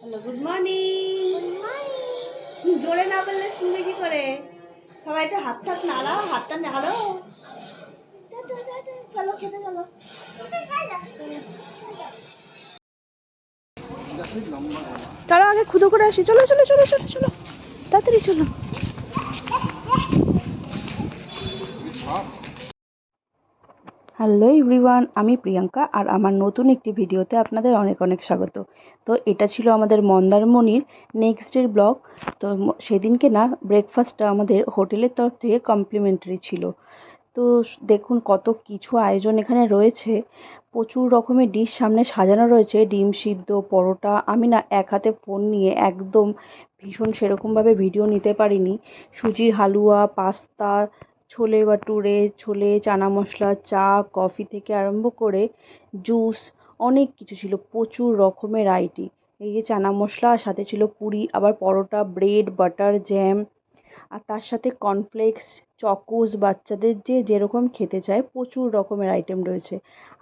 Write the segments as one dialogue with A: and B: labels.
A: Hello good morning জোরে না বললে শুনবে কি করে? সবাই একটু হাত হাত নাড়াও। হাতটা নাড়ো চলো খেতে চলো। চলো আগে খুদো করে আসি। চলো চলো চলো চলো চলো। তাড়াতাড়ি চলো। হ্যালো এভরিওয়ান, আমি প্রিয়াঙ্কা আর আমার নতুন একটি ভিডিওতে আপনাদের অনেক অনেক স্বাগত। তো এটা ছিল আমাদের মন্দারমণির নেক্সট ডের ব্লগ। তো সেদিনকে না ব্রেকফাস্টটা আমাদের হোটেলের তরফ থেকে কমপ্লিমেন্টারি ছিল। তো দেখুন কত কিছু আয়োজন এখানে রয়েছে। প্রচুর রকমের ডিশ সামনে সাজানো রয়েছে। ডিম সিদ্ধ, পরোটা। আমি না এক হাতে ফোন নিয়ে একদম ভীষণ সেরকমভাবে ভিডিও নিতে পারিনি। সুজির হালুয়া, পাস্তা ছোলে বাটুরে ছোলে, চানা মশলা, চা, কফি থেকে আরম্ভ করে জুস, অনেক কিছু ছিল, প্রচুর রকমের আইটি এই যে চানা মশলা, সাথে ছিল পুরি, আবার পরোটা ব্রেড বাটার জ্যাম আর তার সাথে কর্নফ্লেক্স চকোস বাচ্চাদের যে যেরকম খেতে চায়, প্রচুর রকমের আইটেম রয়েছে।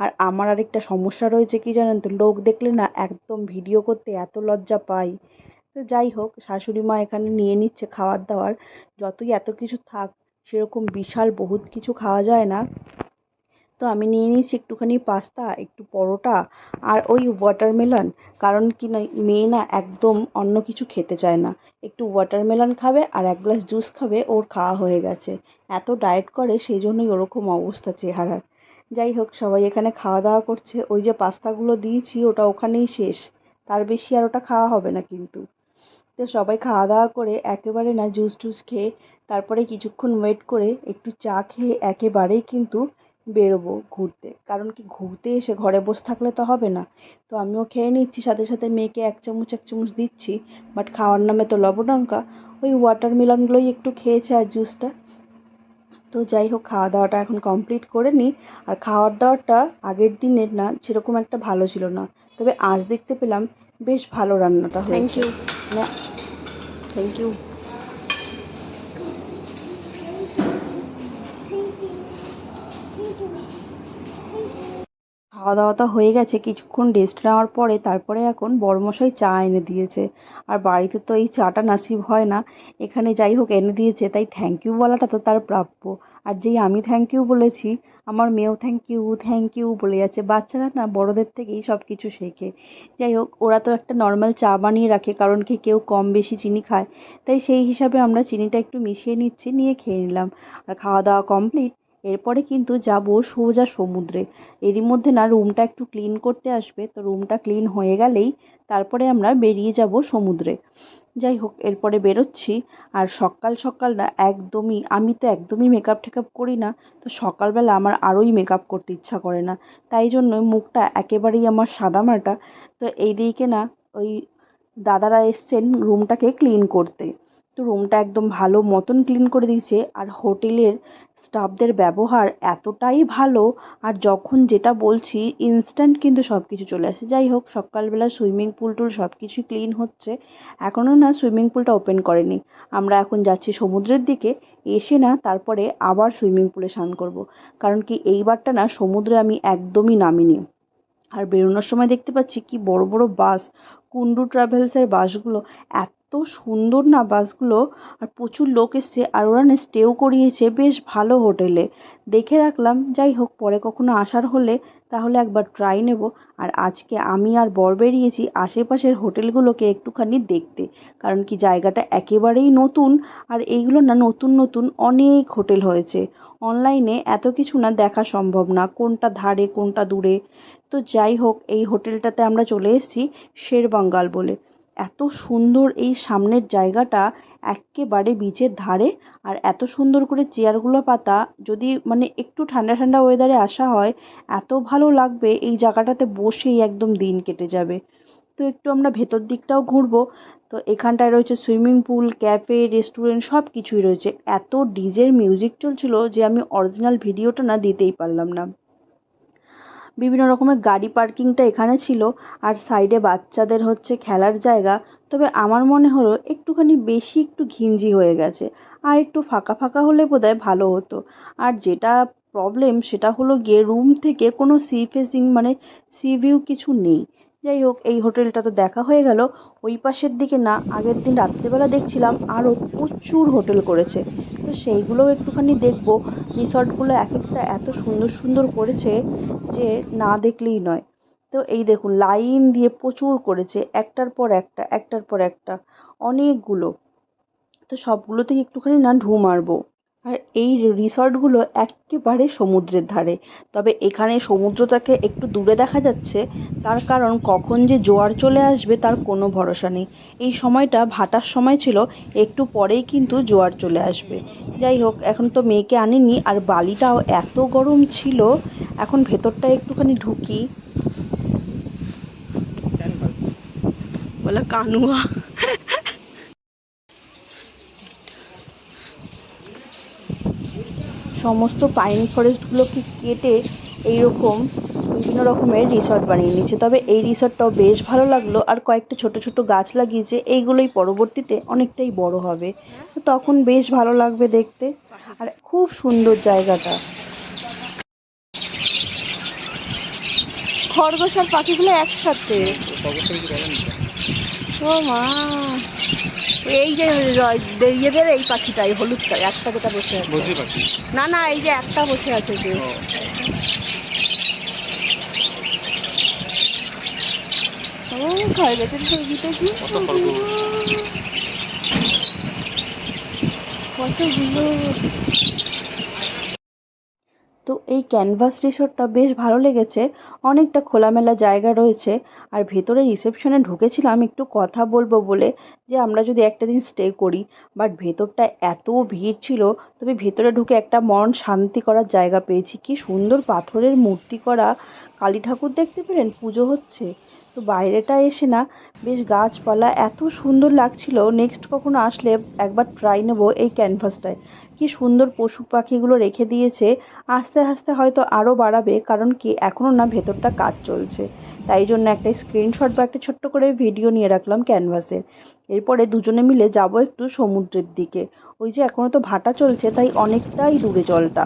A: আর আমার আরেকটা সমস্যা রয়েছে কি জানেন তো, লোক দেখলে না একদম ভিডিও করতে এত লজ্জা পাই তো যাই হোক, শাশুড়ি মা এখানে নিয়ে নিচ্ছে খাবার দাবার, যতই এত কিছু থাক সেরকম বিশাল বহুত কিছু খাওয়া যায় না। তো আমি নিয়ে নিয়েছি একটুখানি পাস্তা, একটু পরোটা আর ওই ওয়াটারমেলন কারণ কি না, মেয়ে না একদম অন্য কিছু খেতে চায় না। একটু ওয়াটারমেলন খাবে আর এক গ্লাস জুস খাবে, ওর খাওয়া হয়ে গেছে। এত ডায়েট করে, সেই জন্যই ওরকম অবস্থা চেহারার। যাই হোক, সবাই এখানে খাওয়া দাওয়া করছে। ওই যে পাস্তাগুলো দিয়েছি, ওটা ওখানেই শেষ। তার বেশি আর ওটা খাওয়া হবে না কিন্তু। তো সবাই খাওয়া দাওয়া করে একেবারে না জুস টুস খেয়ে তারপরে কিছুক্ষণ ওয়েট করে একটু চা খেয়ে একেবারেই কিন্তু বেরোবো ঘুরতে। কারণ কি ঘুরতে এসে ঘরে বসে থাকলে তো হবে না। তো আমিও খেয়ে নিচ্ছি, সাথে সাথে মেয়েকে এক চামচ এক চামচ দিচ্ছি। বাট খাওয়ার নামে তো লবণাঙ্কা। ওই ওয়াটারমেলনগুলোই একটু খেয়েছে আর জুসটা তো যাই হোক, খাওয়া দাওয়াটা এখন কমপ্লিট করে নিই। আর খাওয়ার দাওয়াটা আগের দিনের না, সেরকম একটা ভালো ছিল না। তবে আজ দেখতে পেলাম বেশ ভালো রান্নাটা হয়েছে। থ্যাংক ইউ খাওয়া দাওয়াটা হয়ে গেছে কিছুক্ষণ রেস্ট নেওয়ার পরে তারপরে এখন বড়মশাই চা এনে দিয়েছে। আর বাড়িতে তো এই চাটা নাসিব হয় না। এখানে যাই হোক এনে দিয়েছে তাই থ্যাংক ইউ বলাটা তো তার প্রাপ্য। আর যেই আমি থ্যাংক ইউ বলেছি, আমার মেয়েও থ্যাংক ইউ থ্যাংক ইউ বলে যাচ্ছে। বাচ্চারা না বড়দের থেকেই সব কিছু শেখে। যাই হোক, ওরা তো একটা নর্মাল চা বানিয়ে রাখে, কারণ কি কেউ কম বেশি চিনি খায়। তাই সেই হিসাবে আমরা চিনিটা একটু মিশিয়ে নিচ্ছি, নিয়ে খেয়ে নিলাম। আর খাওয়া দাওয়া কমপ্লিট এরপরে কিন্তু যাব সোজা সমুদ্রে। এরই মধ্যে না রুমটা একটু ক্লিন করতে আসবে, তো রুমটা ক্লিন হয়ে গেলেই তারপরে আমরা বেরিয়ে যাব সমুদ্রে। যাই হোক, এরপরে বেরোচ্ছি। আর সকাল সকাল না একদমই, আমি তো একদমই মেকআপ টেকআপ করি না, তো সকালবেলা আমার আরোই মেকআপ করতে ইচ্ছা করে না। তাই জন্য মুখটা একেবারেই আমার সাদামাটা তো এই দিকে না ওই দাদারা এসছেন রুমটাকে ক্লিন করতে। তো রুমটা একদম ভালো মতন ক্লিন করে দিয়েছে। আর হোটেলের স্টাফদের ব্যবহার এতটাই ভালো, আর যখন যেটা বলছি ইনস্ট্যান্ট কিন্তু সব কিছু চলে আসে। যাই হোক, সকালবেলা সুইমিং পুল টুল সব কিছুই ক্লিন হচ্ছে। এখনও না সুইমিং পুলটা ওপেন করেনি। আমরা এখন যাচ্ছি সমুদ্রের দিকে, এসে না তারপরে আবার সুইমিং পুলে স্নান করব। কারণ কি এইবারটা না সমুদ্রে আমি একদমই নামিনি। আর বেরোনোর সময় দেখতে পাচ্ছি কি বড় বড় বাস কুন্ডু ট্রাভেলসের বাসগুলো এত সুন্দর না বাসগুলো? আর প্রচুর লোক এসছে আর ওরা স্টেও করিয়েছে বেশ ভালো হোটেলে দেখে রাখলাম, যাই হোক, পরে কখনো আসার হলে তাহলে একবার ট্রাই নেব। আর আজকে আমি আর বর বেরিয়েছি আশেপাশের হোটেলগুলোকে একটুখানি দেখতে। কারণ কি জায়গাটা একেবারেই নতুন আর এইগুলো না নতুন নতুন অনেক হোটেল হয়েছে। অনলাইনে এত কিছু না দেখা সম্ভব না, কোনটা ধারে, কোনটা দূরে। তো যাই হোক, এই হোটেলটাতে আমরা চলে এসেছি শেরবাঙ্গাল বলে। এত সুন্দর এই সামনের জায়গাটা এক্কেবারে বিচের ধারে আর এত সুন্দর করে চেয়ারগুলো পাতা, যদি মানে একটু ঠান্ডা ঠান্ডা ওয়েদারে আসা হয়, এত ভালো লাগবে এই জায়গাটাতে বসেই একদম দিন কেটে যাবে। তো একটু আমরা ভেতর দিকটাও ঘুরবো। তো এখানটায় রয়েছে সুইমিং পুল ক্যাফে রেস্টুরেন্ট সব কিছুই রয়েছে। এত ডিজের মিউজিক চলছিল যে আমি অরিজিনাল ভিডিওটা না দিতেই পারলাম না। বিভিন্ন রকমের গাড়ি পার্কিংটা এখানে ছিল আর সাইডে বাচ্চাদের হচ্ছে খেলার জায়গা। তবে আমার মনে হলো একটুখানি বেশি একটু ঘিঞ্জি হয়ে গেছে আর একটু ফাঁকা ফাঁকা হলে বোধহয় ভালো হতো। আর যেটা প্রবলেম সেটা হলো গিয়ে রুম থেকে কোনো সি ফেসিং মানে সি ভিউ কিছু নেই। যাই হোক, এই হোটেলটা তো দেখা হয়ে গেল। ওই পাশের দিকে না, আগের দিন রাত্রেবেলা দেখছিলাম আরও প্রচুর হোটেল করেছে। তো সেইগুলোও একটুখানি দেখব। রিসর্টগুলো এক একটা এত সুন্দর সুন্দর করেছে যে না দেখলেই নয়। তো এই দেখুন, লাইন দিয়ে প্রচুর করেছে, একটার পর একটা, একটার পর একটা, অনেকগুলো। তো সবগুলোতেই একটুখানি না ঢু মারবো। আর এই রিসর্টগুলো এক্কেবারে সমুদ্রের ধারে। তবে এখানে সমুদ্রটাকে একটু দূরে দেখা যাচ্ছে, তার কারণ কখন যে জোয়ার চলে আসবে তার কোনো ভরসা নেই। এই সময়টা ভাটার সময় ছিল, একটু পরেই কিন্তু জোয়ার চলে আসবে। যাই হোক, এখন তো মেয়েকে আনিনি, আর বালিটাও এত গরম ছিল, এখন ভেতরটা একটুখানি ঢুকি। বলে কানুয়া। সমস্ত পাইন ফরেস্টগুলোকে কেটে এইরকম বিভিন্ন রকমের রিসর্ট বানিয়ে নিয়েছে। তবে এই রিসর্টটাও বেশ ভালো লাগল আর কয়েকটা ছোট ছোট গাছ লাগিয়েছে। এইগুলোই পরবর্তীতে অনেকটাই বড় হবে। তখন বেশ ভালো লাগবে দেখতে। আর খুব সুন্দর জায়গাটা। খরগোশ আর পাখিগুলো একসাথে? ও মা। এই যে ইয়েদের এই পাখিটাই হলুদটাই একটা যেটা বসে আছে। না না এই যে একটা বসে আছে যে। ও। ছবিটা কি কতগুলো? তো এই ক্যানভাস রিসোর্টটা বেশ ভালো লেগেছে। অনেকটা খোলামেলা জায়গা রয়েছে। আর ভেতরে রিসেপশনে ঢুকেছিলাম, একটু কথা বলব বলে যে আমরা যদি একটা দিন স্টে করি বাট ভেতরটা এত ভিড় ছিল, তবে ভেতরে ঢুকে একটা মন শান্তি করার জায়গা পেয়েছি। কি সুন্দর পাথরের মূর্তি করা। কালী ঠাকুর দেখতে পেলেন? পুজো হচ্ছে। তো বাইরেটা এসে না বেশ গাছপালা এত সুন্দর লাগছিল। নেক্সট কখনো আসলে একবার ট্রাই নেব এই ক্যানভাসটায় কি সুন্দর পশু পাখিগুলো রেখে দিয়েছে, আস্তে আস্তে হয়তো আরও বাড়াবে, কারণ কি এখনও না ভেতরটা কাজ চলছে। তাই জন্য একটা স্ক্রিনশট বা একটা ছোট্ট করে ভিডিও নিয়ে রাখলাম ক্যানভাসে এরপরে দুজনে মিলে যাব একটু সমুদ্রের দিকে। ওই যে এখনও তো ভাটা চলছে, তাই অনেকটাই দূরে জলটা।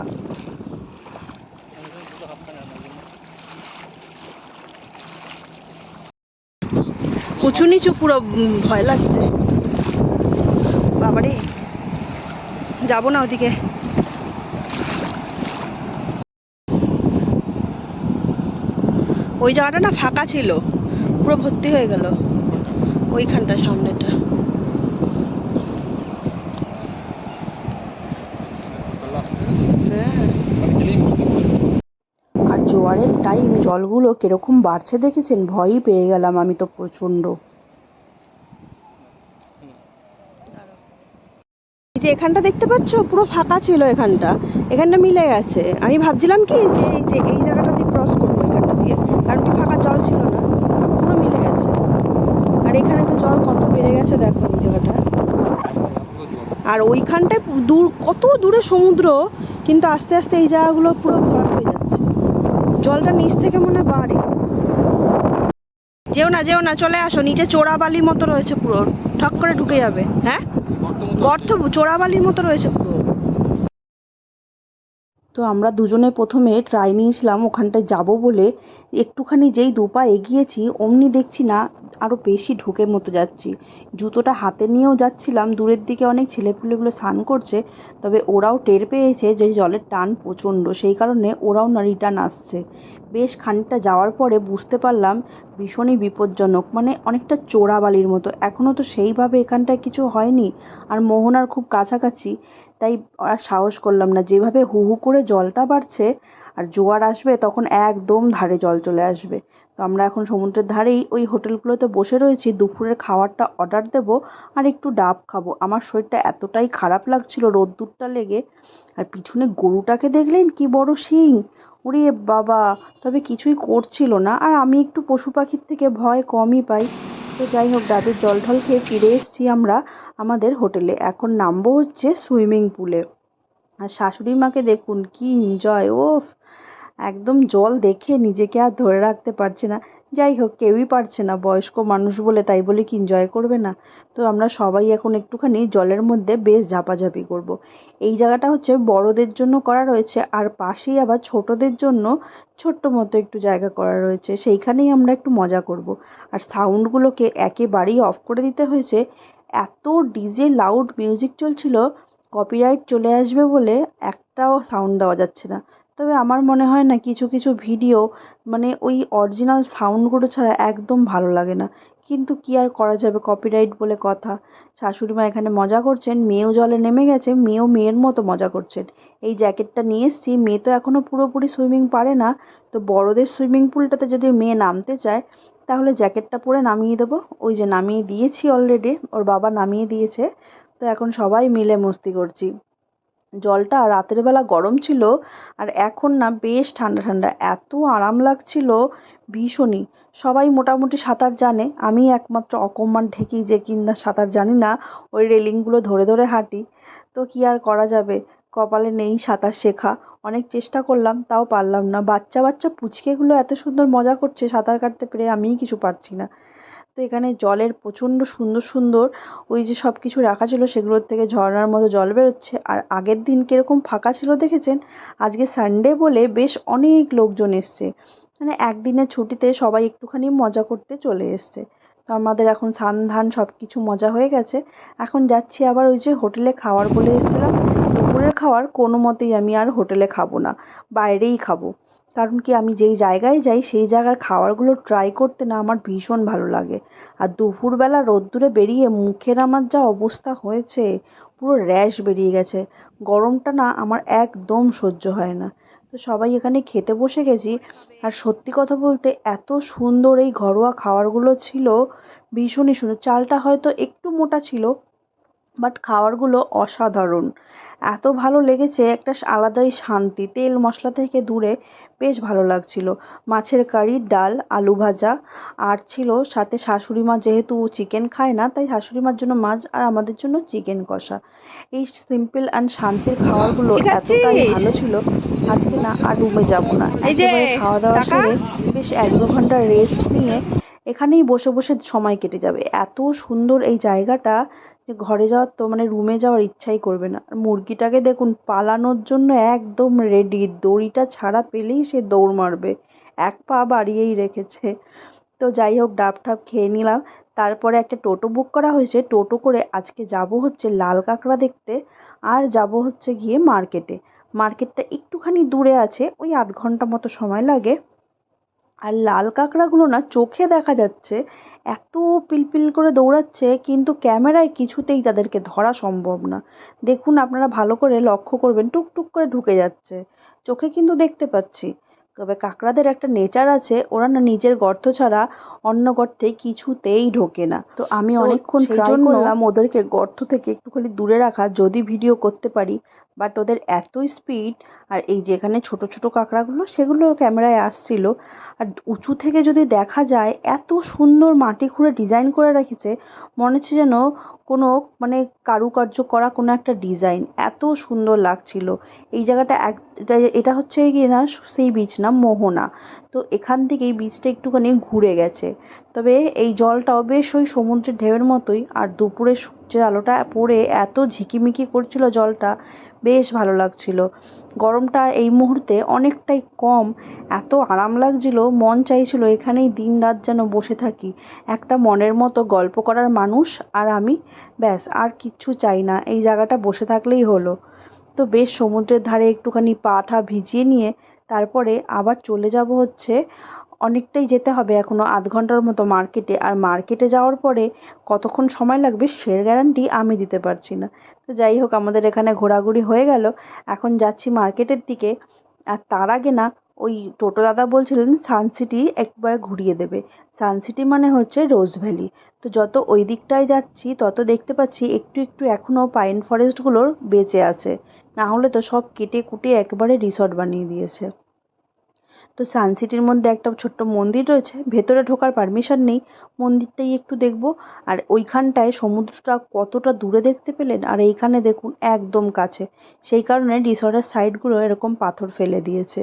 A: উঁচু নিচু পুরো ভয় লাগছে। বাবারে। যাব না ওদিকে। ওই জায়গাটা না ফাঁকা ছিল, পুরো ভর্তি হয়ে গেল, ওইখানটা সামনেটা। আর জোয়ারের টাইম জলগুলো কীরকম বাড়ছে দেখেছেন? ভয়ই পেয়ে গেলাম আমি তো প্রচণ্ড। যে এখানটা দেখতে পাচ্ছ, পুরো ফাঁকা ছিল এখানটা। এখানটা মিলে গেছে। আমি ভাবছিলাম কি যে এই যে এই জায়গাটা দিয়ে ক্রস করব এখানটা দিয়ে। কারণ কি ফাঁকা জল ছিল না, পুরো মিলে গেছে। আর এখানে তো জল কত বেড়ে গেছে দেখো এই জায়গাটা। আর ওইখানটায় দূর, কত দূরে সমুদ্র, কিন্তু আস্তে আস্তে এই জায়গাগুলো পুরো ভরাট হয়ে যাচ্ছে। জলটা নিচ থেকে মনে হয় বাড়ে। যেও না যেও না, চলে আসো। নিচে চোরাবালির মতো রয়েছে পুরো। ঠক করে ঢুকে যাবে। হ্যাঁ? গর্ত চোরাবালির মতো রয়েছে পুরো। তো আমরা দুজনে প্রথমে ট্রাই নিয়েছিলাম ওখানটায় যাব বলে। একটুখানি যেই দুপা এগিয়েছি, অমনি দেখছি না আরও বেশি ঢুকে মতো যাচ্ছি। জুতোটা হাতে নিয়েও যাচ্ছিলাম, দূরের দিকে অনেক ছেলেপুলেগুলো স্নান করছে, তবে ওরাও টের পেয়েছে যে জলের টান প্রচণ্ড, সেই কারণে ওরাও না রিটার্ন আসছে। বেশ খানিকটা যাওয়ার পরে বুঝতে পারলাম, ভীষণই বিপজ্জনক মানে অনেকটা চোরাবালির মতো। এখনও তো সেইভাবে এখানটায় কিছু হয়নি, আর মোহনার খুব কাছাকাছি। তাই আর সাহস করলাম না। যেভাবে হু হু করে জলটা বাড়ছে আর জোয়ার আসবে, তখন একদম ধারে জল চলে আসবে। তো আমরা এখন সমুদ্রের ধারেই ওই হোটেলগুলোতে বসে রয়েছি। দুপুরের খাবারটা অর্ডার দেব আর একটু ডাব খাব। আমার শরীরটা এতটাই খারাপ লাগছিল রোদ্দুরটা লেগে। আর পিছনে গরুটাকে দেখলেন কি বড় শিং। ওরে বাবা, তবে কিছুই করছিল না। আর আমি একটু পশু পাখির থেকে ভয় কমই পাই। তো যাই হোক, ডাবের জল ঠল খেয়ে ফিরে এসেছি আমরা। আমাদের হোটেলে। এখন নামবো হচ্ছে সুইমিং পুলে। আর শাশুড়ি মাকে দেখুন, কি এনজয় ওফ একদম জল দেখে নিজেকে আর ধরে রাখতে পারছে না। যাই হোক, কেউই পারছে না। বয়স্ক মানুষ বলে তাই বলে কি এনজয় করবে না? তো আমরা সবাই এখন একটুখানি জলের মধ্যে বেশ ঝাপাঝাপি করব। এই জায়গাটা হচ্ছে বড়দের জন্য করা রয়েছে, আর পাশেই আবার ছোটদের জন্য ছোট্ট মতো একটু জায়গা করা রয়েছে। সেইখানেই আমরা একটু মজা করব। আর সাউন্ডগুলোকে একেবারেই অফ করে দিতে হয়েছে এত ডিজে লাউড মিউজিক চলছিল কপিরাইট চলে আসবে বলে একটাও সাউন্ড দেওয়া যাচ্ছে না। তবে আমার মনে হয় না, কিছু কিছু ভিডিও মানে ওই অরিজিনাল সাউন্ডগুলো ছাড়া একদম ভালো লাগে না। কিন্তু কী আর করা যাবে? কপিরাইট বলে কথা। শাশুড়ি মা এখানে মজা করছেন, মেয়েও জলে নেমে গেছে, মেয়েও মেয়ের মতো মজা করছেন। এই জ্যাকেটটা নিয়ে এসেছি, মেয়ে তো এখনও পুরোপুরি সুইমিং পারে না। তো বড়দের সুইমিং পুলটাতে যদি মেয়ে নামতে চায়, তাহলে জ্যাকেটটা পরে নামিয়ে দেবো। ওই যে নামিয়ে দিয়েছি অলরেডি ওর বাবা নামিয়ে দিয়েছে। তো এখন সবাই মিলে মস্তি করছি। জলটা রাতের বেলা গরম ছিল, আর এখন না বেশ ঠান্ডা ঠান্ডা। এত আরাম লাগছিল, ভীষণই। সবাই মোটামুটি সাঁতার জানে। আমি একমাত্র অকম্মার ঢেকি যে কিনা সাঁতার জানি না, ওই রেলিংগুলো ধরে ধরে হাঁটি। তো কী আর করা যাবে? কপালে নেই সাঁতার শেখা। অনেক চেষ্টা করলাম, তাও পারলাম না। বাচ্চা বাচ্চা পুচকেগুলো এত সুন্দর মজা করছে, সাঁতার কাটতে পেরে আমিই কিছু পারছি না। তো এখানে জলের প্রচণ্ড সুন্দর সুন্দর ওই যে সব কিছু রাখা ছিল, সেগুলোর থেকে ঝর্নার মতো জল বেরোচ্ছে। আর আগের দিন কীরকম ফাঁকা ছিল দেখেছেন? আজকে সানডে বলে বেশ অনেক লোকজন এসছে। মানে একদিনের ছুটিতে সবাই একটুখানি মজা করতে চলে এসছে। তো আমাদের এখন স্নান ধান সব কিছু মজা হয়ে গেছে। এখন যাচ্ছি আবার ওই যে হোটেলে খাওয়ার বলে এসেছিলাম। দুপুরের খাওয়ার কোনো মতেই আমি আর হোটেলে খাব না, বাইরেই খাব। কারণ কি আমি যেই জায়গায় যাই, সেই জায়গার খাবারগুলো ট্রাই করতে না আমার ভীষণ ভালো লাগে। আর দুপুরবেলা রোদ্দুরে বেরিয়ে মুখের আমার যা অবস্থা হয়েছে, পুরো র্যাশ বেরিয়ে গেছে। গরমটা না আমার একদম সহ্য হয় না। তো সবাই এখানে খেতে বসে গেছি। আর সত্যি কথা বলতে এত সুন্দর এই ঘরোয়া খাবারগুলো ছিল, ভীষণই সুন্দর। চালটা হয়তো একটু মোটা ছিল বাট খাবারগুলো অসাধারণ। এত ভালো লেগেছে একটা আলাদাই শান্তি। তেল মশলা থেকে দূরে বেশ ভালো লাগছিল। মাছের কারি ডাল আলু ভাজা আর ছিল সাথে শাশুড়ি মা যেহেতু চিকেন খায় না তাই শাশুড়ি মার জন্য মাছ আর আমাদের জন্য চিকেন কষা। এই সিম্পল অ্যান্ড শান্তির খাবারগুলো এতটাই ভালো ছিল আজকে না আর রুমে যাব না। একেবারে খাওয়া দাওয়া সেরে বেশ এক দু ঘণ্টা রেস্ট নিয়ে এখানেই বসে বসে সময় কেটে যাবে। এত সুন্দর এই জায়গাটা যে ঘরে যাওয়ার তো মানে রুমে যাওয়ার ইচ্ছাই করবে না। আর মুরগিটাকে দেখুন, পালানোর জন্য একদম রেডি দড়িটা ছাড়া পেলেই সে দৌড় মারবে। এক পা বাড়িয়েই রেখেছে। তো যাই হোক, ডাব ঠাব খেয়ে নিলাম। তারপরে একটা টোটো বুক করা হয়েছে। টোটো করে আজকে যাব হচ্ছে লাল কাঁকড়া দেখতে। আর যাব হচ্ছে গিয়ে মার্কেটে মার্কেটটা একটুখানি দূরে আছে, ওই আধ ঘণ্টা মতো সময় লাগে। আর লাল কাঁকড়াগুলো না চোখে দেখা যাচ্ছে। এত পিলপিল করে দৌড়াচ্ছে, কিন্তু ক্যামেরায় কিছুতেই তাদেরকে ধরা সম্ভব না। দেখুন, আপনারা ভালো করে লক্ষ্য করবেন, টুকটুক করে ঢুকে যাচ্ছে। চোখে কিন্তু দেখতে পাচ্ছি। তবে কাঁকড়াদের একটা নেচার আছে ওরা না নিজের গর্ত ছাড়া অন্য গর্তে কিছুতেই ঢোকে না। তো আমি অনেকক্ষণ ট্রাই করলাম ওদেরকে গর্ত থেকে একটুখানি দূরে রাখা যদি ভিডিও করতে পারি। বাট ওদের এতই স্পিড আর এই যেখানে ছোট ছোট কাঁকড়াগুলো সেগুলো ক্যামেরায় আসছিল। আর উঁচু থেকে যদি দেখা যায় এত সুন্দর মাটি খুঁড়ে ডিজাইন করে রেখেছে মনে হচ্ছে যেন কোনো মানে কারুকার্য করা কোনো একটা ডিজাইন এত সুন্দর লাগছিল। এই জায়গাটা এক, এটা হচ্ছে কি না সেই বীজ না মোহনা। তো এখান থেকে এই বীচটা একটুখানি ঘুরে গেছে। তবে এই জলটাও বেশ ওই সমুদ্রের ঢেউয়ের মতোই আর দুপুরে সূর্যের আলোটা পড়ে এত ঝিকিমিকি করছিল জলটা। বেশ ভালো লাগছিল। গরমটা এই মুহূর্তে অনেকটাই কম। এত আরাম লাগছিল, মন চাইছিল এখানেই দিন রাত যেন বসে থাকি। একটা মনের মতো গল্প করার মানুষ আর আমি। ব্যাস, আর কিচ্ছু চাই না, এই জায়গাটা বসে থাকলেই হলো। তো বেশ, সমুদ্রের ধারে একটুখানি পা ঠা ভিজিয়ে নিয়ে তারপরে আবার চলে যাব হচ্ছে অনেকটাই যেতে হবে এখনও আধ ঘণ্টার মতো মার্কেটে। আর মার্কেটে যাওয়ার পরে কতক্ষণ সময় লাগবে সের গ্যারান্টি আমি দিতে পারছি না। তো যাই হোক, আমাদের এখানে ঘোরাঘুরি হয়ে গেল। এখন যাচ্ছি মার্কেটের দিকে। আর তার আগে না, ওই টোটো দাদা বলছিলেন সানসিটি একবার ঘুরিয়ে দেবে। সানসিটি মানে হচ্ছে রোজ ভ্যালি। তো যত ওই দিকটায় যাচ্ছি, তত দেখতে পাচ্ছি একটু একটু এখনও পাইন ফরেস্টগুলোর বেঁচে আছে। না হলে তো সব কেটে কুটে একবারে রিসর্ট বানিয়ে দিয়েছে। তো সানসিটির মধ্যে একটা ছোট্ট মন্দির রয়েছে, ভেতরে ঢোকার পারমিশন নেই, মন্দিরটাই একটু দেখব। আর ওইখানটায় সমুদ্রটা কতটা দূরে দেখতে পেলেন, আর এইখানে দেখুন একদম কাছে। সেই কারণে রিসর্টের সাইডগুলো এরকম পাথর ফেলে দিয়েছে।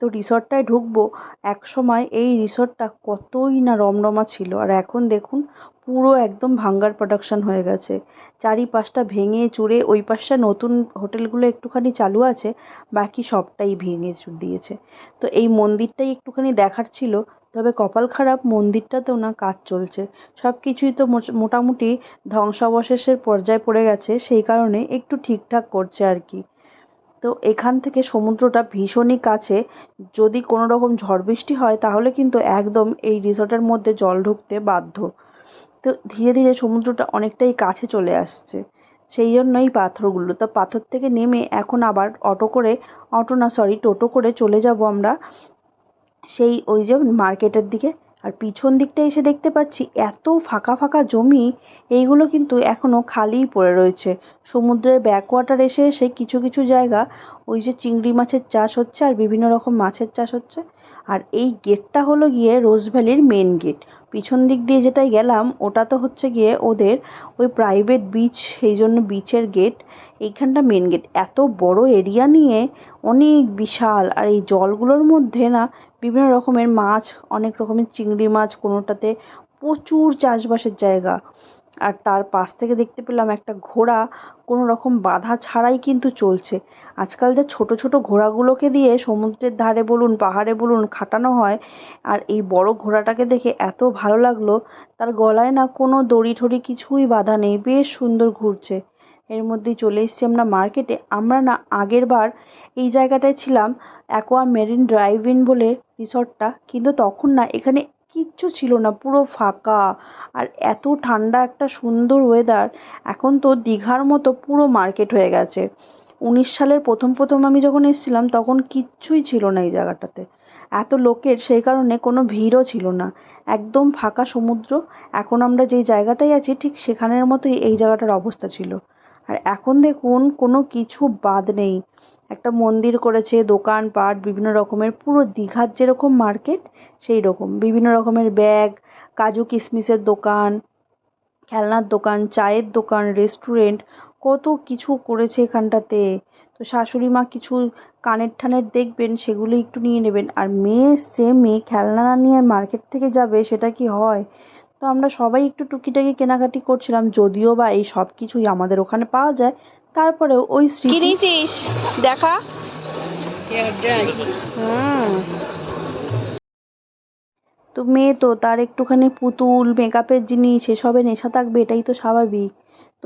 A: তো রিসর্টটায় ঢুকবো এক সময় এই রিসর্টটা কতই না রমরমা ছিল। আর এখন দেখুন পুরো একদম ভাঙ্গার প্রোডাকশন হয়ে গেছে। চারিপাশটা ভেঙে চুরে ওই পাশটা নতুন হোটেলগুলো একটুখানি চালু আছে, বাকি সবটাই ভেঙে দিয়েছে। তো এই মন্দিরটাই একটুখানি দেখার ছিল, তবে কপাল খারাপ, মন্দিরটাতেও না কাজ চলছে। সব কিছুই তো মোটামুটি ধ্বংসাবশেষের পর্যায়ে পড়ে গেছে, সেই কারণে একটু ঠিকঠাক করছে আর কি। তো এখান থেকে সমুদ্রটা ভীষণই কাছে, যদি কোনো রকম ঝড় বৃষ্টি হয়, তাহলে কিন্তু একদম এই রিসর্টের মধ্যে জল ঢুকতে বাধ্য। তো ধীরে ধীরে সমুদ্রটা অনেকটাই কাছে চলে আসছে। সেই জন্যই পাথরগুলো। তো পাথর থেকে নেমে এখন আবার অটো করে, অটো না সরি টোটো করে চলে যাব আমরা সেই ওই যে মার্কেটের দিকে। আর পিছন দিকটা এসে দেখতে পাচ্ছি, এত ফাঁকা ফাঁকা জমি, এইগুলো কিন্তু এখনও খালিই পড়ে রয়েছে। সমুদ্রের ব্যাকওয়াটার এসে এসে কিছু কিছু জায়গা, ওই যে চিংড়ি মাছের চাষ হচ্ছে আর বিভিন্ন রকম মাছের চাষ হচ্ছে। আর এই গেটটা হলো গিয়ে রোজ ভ্যালির মেন গেট পিছন দিক দিয়ে যেটায় গেলাম, ওটা তো হচ্ছে গিয়ে ওদের ওই প্রাইভেট বিচ সেই জন্য বিচের গেট এইখানটা মেন গেট এত বড় এরিয়া নিয়ে অনেক বিশাল, আর এই জলগুলোর মধ্যে না বিভিন্ন রকমের মাছ, অনেক রকমের চিংড়ি মাছ, কোনোটাতে প্রচুর চাষবাসের জায়গা। আর তার পাশ থেকে দেখতে পেলাম একটা ঘোড়া কোনো রকম বাধা ছাড়াই কিন্তু চলছে। আজকাল যে ছোট ছোট ঘোড়াগুলোকে দিয়ে সমুদ্রের ধারে বলুন, পাহাড়ে বলুন খাটানো হয় আর এই বড় ঘোড়াটাকে দেখে এত ভালো লাগল, তার গলায় না কোনো দড়ি ঠড়ি কিছুই বাধা নেই, বেশ সুন্দর ঘুরছে। এর মধ্যেই চলে এসেছি আমরা মার্কেটে। আমরা না আগের বার এই জায়গাটায় ছিলাম, অ্যাকোয়া মেরিন ড্রাইভ ইন বলে রিসর্টটা, কিন্তু তখন না এখানে কিচ্ছু ছিল না, পুরো ফাঁকা। আর এত ঠান্ডা একটা সুন্দর ওয়েদার এখন তো দীঘার মতো পুরো মার্কেট হয়ে গেছে। উনিশ সালের প্রথম প্রথম আমি যখন এসেছিলাম, তখন কিচ্ছুই ছিল না এই জায়গাটাতে। এত লোকের, সেই কারণে কোনো ভিড়ও ছিল না। একদম ফাঁকা সমুদ্র, এখন আমরা যেই জায়গাটায় আছি, ঠিক সেখানের মতোই এই জায়গাটার অবস্থা ছিল। আর এখন দেখুন কোনো কিছু বাদ নেই। একটা মন্দির করেছে, দোকানপাট, বিভিন্ন রকমের, পুরো দীঘার যেরকম মার্কেট, সেই রকম। বিভিন্ন রকমের ব্যাগ, কাজু কিশমিশের দোকান, খেলনার দোকান, চায়ের দোকান, রেস্টুরেন্ট, কত কিছু করেছে এখানটাতে। তো শাশুড়ি মা কিছু কানের ঠানের দেখবেন, সেগুলো একটু নিয়ে নেবেন। আর মেয়ে, সে মেয়ে খেলনা না নিয়ে মার্কেট থেকে যাবে, সেটা কি হয়? তো আমরা সবাই একটু টুকিটাকি কেনাকাটি করছিলাম যদিও বা এই সব কিছুই আমাদের ওখানে পাওয়া যায়। তারপরেও ওই
B: কিনেছিস দেখা।
A: হুম। তো মেয়ে তো তার একটুখানি পুতুল মেকআপের জিনিস এসবে নেশা থাকবে এটাই তো স্বাভাবিক।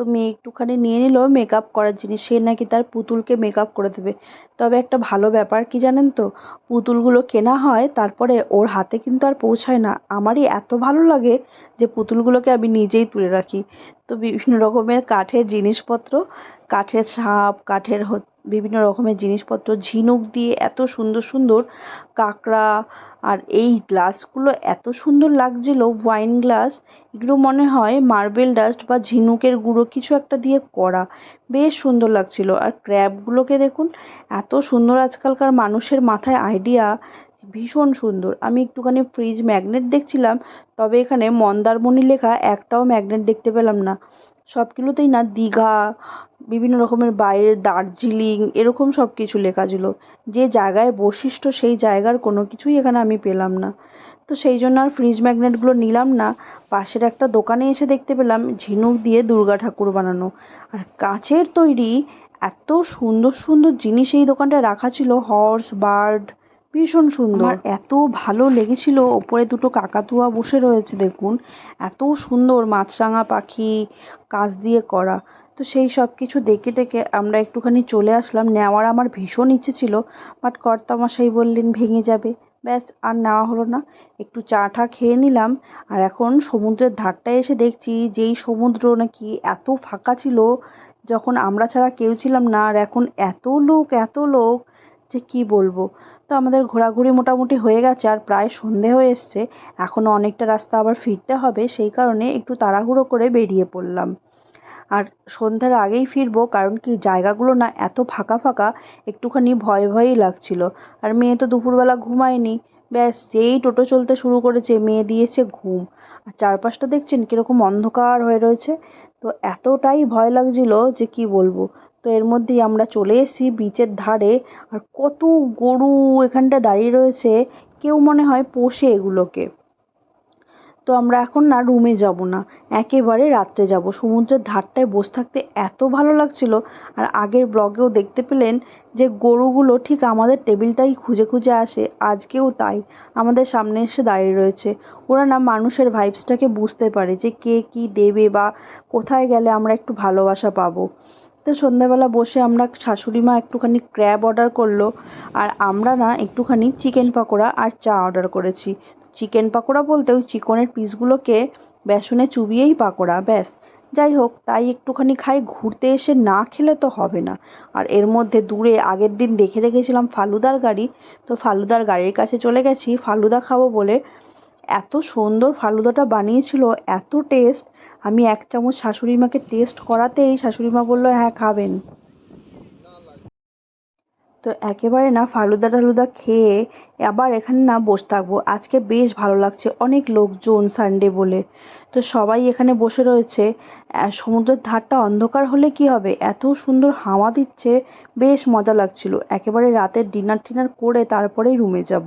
A: তো মেয়ে একটুখানি নিয়ে নিল মেকআপ করার জিনিস। সে নাকি তার পুতুলকে মেকআপ করে দেবে। তবে একটা ভালো ব্যাপার কি জানেন তো? পুতুলগুলো কেনা হয়, তারপরে ওর হাতে কিন্তু আর পৌঁছায় না। আমারই এত ভালো লাগে যে পুতুলগুলোকে আমি নিজেই তুলে রাখি। তো বিভিন্ন রকমের কাঠের জিনিসপত্র, কাঠের সাপ, কাঠের বিভিন্ন রকমের জিনিসপত্র, ঝিনুক দিয়ে এত সুন্দর সুন্দর কাঁকড়া আর এই গ্লাসগুলো এত সুন্দর লাগছিল ওয়াইন গ্লাস এগুলো মনে হয় মার্বেল ডাস্ট বা ঝিনুকের গুঁড়ো কিছু একটা দিয়ে করা। বেশ সুন্দর লাগছিল। আর ক্র্যাবগুলোকে দেখুন, এত সুন্দর আজকালকার মানুষের মাথায় আইডিয়া ভীষণ সুন্দর। আমি একটুখানি ফ্রিজ ম্যাগনেট দেখছিলাম, তবে এখানে মন্দারমণি লেখা একটাও ম্যাগনেট দেখতে পেলাম না। সবগুলোতেই না দীঘা বিভিন্ন রকমের বাইরের দার্জিলিং এরকম সব কিছু লেখা ছিল। যে জায়গায় বৈশিষ্ট্য সেই জায়গার কোনো কিছুই এখানে আমি পেলাম না। তো সেই জন্য আর ফ্রিজ ম্যাগনেটগুলো নিলাম না। পাশের একটা দোকানে এসে দেখতে পেলাম ঝিনুক দিয়ে দুর্গা ঠাকুর বানানো। আর কাঁচের তৈরি এত সুন্দর সুন্দর জিনিস এই দোকানটায় রাখা ছিল হর্স বার্ড ভীষণ সুন্দর। এত ভালো লেগেছিল। ওপরে দুটো কাকাতুয়া বসে রয়েছে দেখুন। এত সুন্দর মাছরাঙা পাখি কাঁচ দিয়ে করা। তো সেই সব কিছু দেখে টেকে আমরা একটুখানি চলে আসলাম। নেওয়ার আমার ভীষণ ইচ্ছে ছিল বাট কর্তামশাই বললেন ভেঙে যাবে। ব্যাস, আর নেওয়া হলো না। একটু চা টা খেয়ে নিলাম, আর এখন সমুদ্রের ধারটায় এসে দেখছি যেই সমুদ্র নাকি এত ফাঁকা ছিল, যখন আমরা ছাড়া কেউ ছিলাম না, আর এখন এত লোক এত লোক, যে কি বলব? তো আমাদের ঘোরাঘুরি মোটামুটি হয়ে গেছে, আর প্রায় সন্ধে হয়ে এসছে। এখনও অনেকটা রাস্তা আবার ফিরতে হবে, সেই কারণে একটু তাড়াহুড়ো করে বেরিয়ে পড়লাম। আর সন্ধ্যার আগেই ফিরবো, কারণ কি জায়গাগুলো না এত ফাঁকা ফাঁকা, একটুখানি ভয় ভয়ই লাগছিল। আর মেয়ে তো দুপুরবেলা ঘুমায়নি। ব্যাস, যেই টোটো চলতে শুরু করেছে, মেয়ে দিয়েছে ঘুম। আর চারপাশটা দেখছেন কীরকম অন্ধকার হয়ে রয়েছে? তো এতটাই ভয় লাগছিল যে কি বলব। তো এর মধ্যেই আমরা চলে এসেছি বিচের ধারে, আর কত গরু এখানটা দাঁড়িয়ে রয়েছে, কেউ মনে হয় পোষে এগুলোকে। তো আমরা এখন না রুমে যাব না। একেবারে রাত্রে যাব। সমুদ্রের ধারটায় বসে থাকতে এত ভালো লাগছিল। আর আগের ব্লগেও দেখতে পেলেন যে গরুগুলো ঠিক আমাদের টেবিলটাই খুঁজে খুঁজে আসে। আজকেও তাই। আমাদের সামনে এসে দাঁড়িয়ে রয়েছে। ওরা না মানুষের ভাইবসটাকে বুঝতে পারে যে কে কী দেবে বা কোথায় গেলে আমরা একটু ভালোবাসা পাবো। তো সন্ধ্যাবেলা বসে আমরা শাশুড়ি মা একটুখানি ক্র্যাব অর্ডার করল। আর আমরা না একটুখানি চিকেন পকোড়া আর চা অর্ডার করেছি। চিকেন পাকোড়া বলতে ওই চিকনের পিসগুলোকে বেসনে চুবিয়েই পাকোড়া, ব্যাস। যাই হোক, তাই একটুখানি খাই, ঘুরতে এসে না খেলে তো হবে না। আর এর মধ্যে দূরে আগের দিন দেখে রেখেছিলাম ফালুদার গাড়ি। তো ফালুদার গাড়ির কাছে চলে গেছি, ফালুদা খাব বলে। এত সুন্দর ফালুদাটা বানিয়েছিল, এত টেস্ট আমি এক চামচ শাশুড়ি মাকে টেস্ট করাতেই শাশুড়ি মা বলল হ্যাঁ খাবেন। তো একেবারে না ফালুদা টালুদা খেয়ে আবার এখানে না বসে থাকব। আজকে বেশ ভালো লাগছে। অনেক লোকজন সানডে বলে। তো সবাই এখানে বসে রয়েছে। সমুদ্রের ধারটা অন্ধকার হলে কি হবে? এত সুন্দর হাওয়া দিচ্ছে, বেশ মজা লাগছিল। একেবারে রাতের ডিনার টিনার করে তারপরেই রুমে যাব।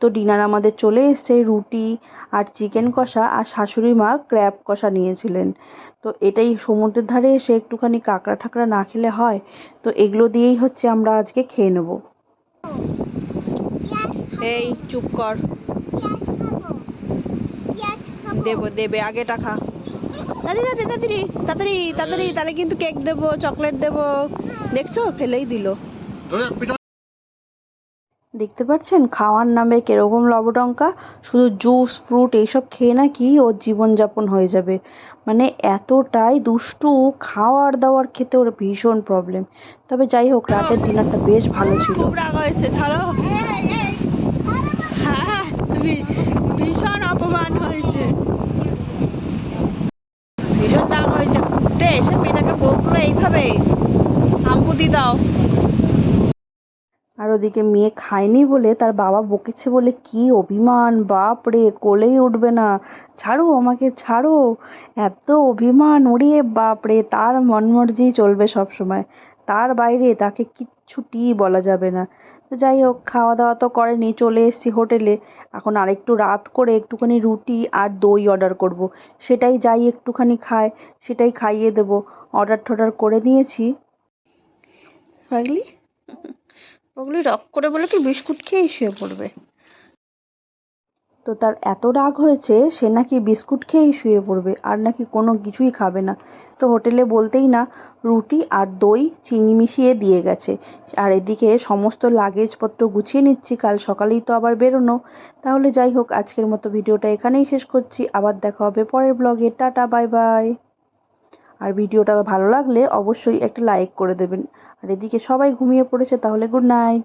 A: তো ডিনার আমাদের চলে এসছে, রুটি আর চিকেন কষা আর শাশুড়ি মা ক্র্যাব কষা নিয়েছিলেন। তো এটাই সমুদ্রের ধারে এসে একটুখানি কাঁকড়া ঠাকড়া না খেলে হয়। তো এগুলো দিয়েই হচ্ছে আমরা আজকে খেয়ে নেব। এই, চুপ কর। দেবো দেবে আগেটা খা দাদি দাদি দাদি তাড়াতাড়ি তাড়াতাড়ি তাহলে কিন্তু কেক দেবো চকলেট দেবো। দেখছ? ফেলেই দিল। দেখতে পাচ্ছেন? খাওয়ার নামে কীরকম লবডঙ্কা? শুধু জুস ফ্রুট এইসব খেয়ে নাকি ওর জীবনযাপন হয়ে যাবে। মানে এতটাই দুষ্টু খাওয়ার দাওয়ার খেতে ওর ভীষণ প্রবলেম তবে যাই হোক রাতের ডিনারটা বেশ ভালো ছিল।
B: রাগ হয়েছে ছাড়ো। হ্যাঁ ভী- ভীষণ অপমান হয়েছে। ভীষণ রাগ হয়েছে। ঘুরতে এসে মেয়েটাকে বকলো এইভাবে। হাম্পুদি দাও।
A: আর ওদিকে মেয়ে খায়নি বলে তার বাবা বকেছে বলে, কি অভিমান, বাপ রে, কোলেই উঠবে না। ছাড়ো আমাকে, ছাড়ো। এত অভিমান উড়িয়ে বাপ রে, তার মনমর্জি চলবে সব সময় তার বাইরে তাকে কিচ্ছুটি বলা যাবে না। তো যাই হোক খাওয়া দাওয়া তো করেনি, চলে এসেছি হোটেলে। এখন আর একটু রাত করে একটুখানি রুটি আর দই অর্ডার করব। সেটাই যাই একটুখানি খায়, সেটাই খাইয়ে দেবো। অর্ডার টর্ডার করে নিয়েছি। ওগুলি রক করে বলে কি বিস্কুট খেয়েই শুয়ে পড়বে? তো তার এত রাগ হয়েছে, সে নাকি বিস্কুট খেয়েই শুয়ে পড়বে, আর নাকি কোনো কিছুই খাবে না। তো হোটেলে বলতেই না, রুটি আর দই চিনি মিশিয়ে দিয়ে গেছে। আর এদিকে সমস্ত লাগেজপত্র গুছিয়ে নিচ্ছি, কাল সকালেই তো আবার বেরোনো। তাহলে যাই হোক, আজকের মতো ভিডিওটা এখানেই শেষ করছি। আবার দেখা হবে পরের ব্লগে টাটা, বাই বাই। আর ভিডিওটা ভালো লাগলে অবশ্যই একটা লাইক করে দেবেন। আর এদিকে সবাই ঘুমিয়ে পড়েছে, তাহলে গুড নাইট